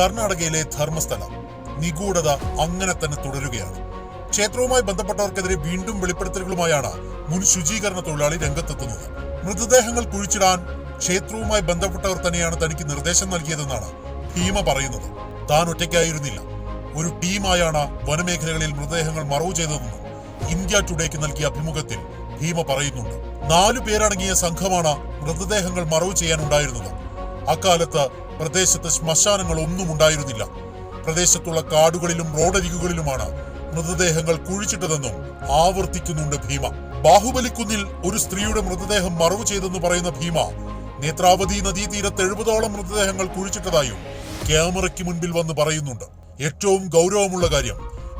കർണാടകയിലെ ധർമ്മസ്ഥല നിഗൂഢത അങ്ങനെ തന്നെ തുടരുകയാണ്. ക്ഷേത്രവുമായി ബന്ധപ്പെട്ടവർക്കെതിരെ വീണ്ടും വെളിപ്പെടുത്തലുകളുമായാണ് മുൻ ശുചീകരണ തൊഴിലാളി രംഗത്തെത്തുന്നത്. മൃതദേഹങ്ങൾ കുഴിച്ചിടാൻ ക്ഷേത്രവുമായി ബന്ധപ്പെട്ടവർ തന്നെയാണ് തനിക്ക് നിർദ്ദേശം നൽകിയതെന്നാണ് ഭീമ പറയുന്നത്. താൻ ഒറ്റയ്ക്കായിരുന്നില്ല. ഒരു ടീമായാണ് വനമേഖലകളിൽ മൃതദേഹങ്ങൾ മറവു ചെയ്തതെന്നും ഇന്ത്യ ടുഡേക്ക് നൽകിയ അഭിമുഖത്തിൽ ഭീമ പറയുന്നുണ്ട്. നാലു പേരടങ്ങിയ സംഘമാണ് മൃതദേഹങ്ങൾ മറവു ചെയ്യാനുണ്ടായിരുന്നത്. അക്കാലത്ത് പ്രദേശത്ത് ശ്മശാനങ്ങൾ ഒന്നും ഉണ്ടായിരുന്നില്ല. പ്രദേശത്തുള്ള കാടുകളിലും റോഡരികുകളിലുമാണ് മൃതദേഹങ്ങൾ കുഴിച്ചിട്ടതെന്നും ആവർത്തിക്കുന്നുണ്ട് ഭീമ. ബാഹുബലിക്കുന്നിൽ ഒരു സ്ത്രീയുടെ മൃതദേഹം മറവ് ചെയ്തെന്ന് പറയുന്ന ഭീമ നേത്രാവതി നദീതീരത്ത് എഴുപതോളം മൃതദേഹങ്ങൾ കുഴിച്ചിട്ടതായും ക്യാമറയ്ക്ക് മുൻപിൽ വന്ന് പറയുന്നുണ്ട്. ഏറ്റവും ഗൗരവമുള്ള കാര്യം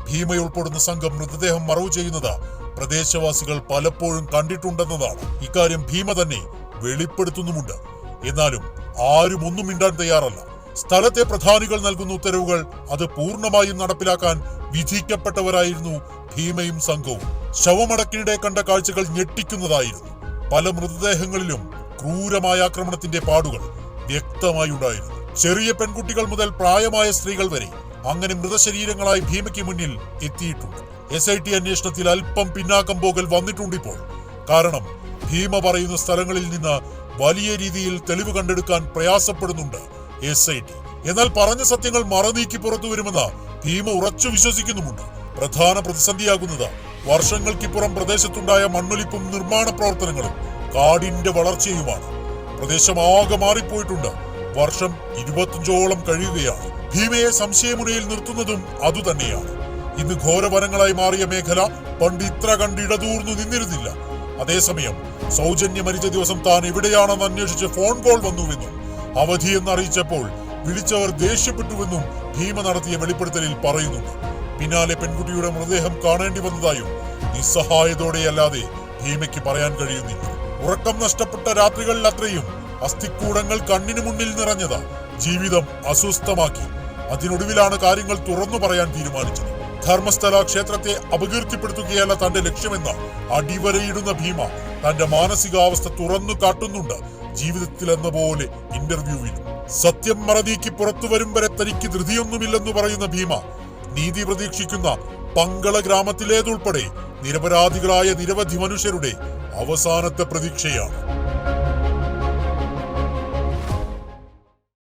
ഭീമയുൾപ്പെടുന്ന സംഘം മൃതദേഹം മറവ് ചെയ്യുന്നത് പ്രദേശവാസികൾ പലപ്പോഴും കണ്ടിട്ടുണ്ടെന്നതാണ്. ഇക്കാര്യം ഭീമ തന്നെ വെളിപ്പെടുത്തുന്നുമുണ്ട്. എന്നാലും ആരും ഒന്നും മിണ്ടാൻ തയ്യാറല്ല. സ്ഥലത്തെ പ്രധാനികൾ നൽകുന്ന ഉത്തരവുകൾ അത് പൂർണമായും നടപ്പിലാക്കാൻ വിധിക്കപ്പെട്ടവരായിരുന്നു ഭീമയും സംഘവും. ശവമടക്കിനിടെ കണ്ട കാഴ്ചകൾ ഞെട്ടിക്കുന്നതായിരുന്നു. പല മൃതദേഹങ്ങളിലും ക്രൂരമായ ആക്രമണത്തിന്റെ പാടുകൾ വ്യക്തമായി ഉണ്ടായിരുന്നു ചെറിയ പെൺകുട്ടികൾ മുതൽ പ്രായമായ സ്ത്രീകൾ വരെ അങ്ങനെ മൃതശരീരങ്ങളായി ഭീമയ്ക്ക് മുന്നിൽ എത്തിയിട്ടുണ്ട്. എസ് ഐ ടി അന്വേഷണത്തിൽ അല്പം പിന്നാക്കം പോകൽ വന്നിട്ടുണ്ട് ഇപ്പോൾ കാരണം ഭീമ പറയുന്ന സ്ഥലങ്ങളിൽ നിന്ന് വലിയ രീതിയിൽ തെളിവ് കണ്ടെടുക്കാൻ പ്രയാസപ്പെടുന്നുണ്ട് എസ് ഐ ടി എന്നാൽ പറഞ്ഞ സത്യങ്ങൾ മറനീക്കി പുറത്തു വരുമെന്ന് ഭീമ ഉറച്ചു വിശ്വസിക്കുന്നുമുണ്ട്. പ്രധാന പ്രതിസന്ധിയാകുന്നത് വർഷങ്ങൾക്കിപ്പുറം പ്രദേശത്തുണ്ടായ മണ്ണൊലിപ്പും നിർമ്മാണ പ്രവർത്തനങ്ങളും കാടിന്റെ വളർച്ചയുമാണ്. പ്രദേശം ആകെ മാറിപ്പോയിട്ടുണ്ട്. വർഷം ഇരുപത്തഞ്ചോളം കഴിയുകയാണ്. ഭീമയെ സംശയമുനയിൽ നിർത്തുന്നതും അതുതന്നെയാണ്. ഇന്ന് ഘോരവനങ്ങളായി മാറിയ മേഖല പണ്ട് ഇത്ര കണ്ടിടതൂർന്നു നിന്നിരുന്നില്ല. അതേസമയം സൗജന്യ മരിച്ച ദിവസം താൻ എവിടെയാണെന്ന് അന്വേഷിച്ച് ഫോൺ കോൾ വന്നുവെന്നും എന്ന് അറിയിച്ചപ്പോൾ വിളിച്ചവർ ദേഷ്യപ്പെട്ടുവെന്നും ഭീമ നടത്തിയ വെളിപ്പെടുത്തലിൽ പറയുന്നുണ്ട്. പിന്നാലെ പെൺകുട്ടിയുടെ മൃതദേഹം കാണേണ്ടി വന്നതായും നിസ്സഹായതോടെയല്ലാതെ ഭീമയ്ക്ക് പറയാൻ കഴിയുന്നില്ല. ഉറക്കം നഷ്ടപ്പെട്ട രാത്രികളിൽ അത്രയും അസ്ഥിക്കൂടങ്ങൾ കണ്ണിന് മുന്നിൽ നിറഞ്ഞത് ജീവിതം അസ്വസ്ഥമാക്കി. അതിനൊടുവിലാണ് കാര്യങ്ങൾ തുറന്നു പറയാൻ തീരുമാനിച്ചത്. ധർമ്മസ്ഥല ക്ഷേത്രത്തെ അപകീർത്തിപ്പെടുത്തുകയല്ല തന്റെ ലക്ഷ്യമെന്ന് അടിവരയിടുന്ന ഭീമ തന്റെ മാനസികാവസ്ഥ തുറന്നു കാട്ടുന്നുണ്ട്. ജീവിതത്തിൽ എന്ന പോലെ ഇന്റർവ്യൂവിൽ സത്യം മറതിക്ക് പുറത്തു വരും വരെ തനിക്ക് ധൃതിയൊന്നുമില്ലെന്ന് പറയുന്ന ഭീമ നീതി പ്രതീക്ഷിക്കുന്ന പങ്കള ഗ്രാമത്തിലേതുൾപ്പെടെ നിരപരാധികളായ നിരവധി മനുഷ്യരുടെ അവസാനത്തെ പ്രതീക്ഷയാണ്.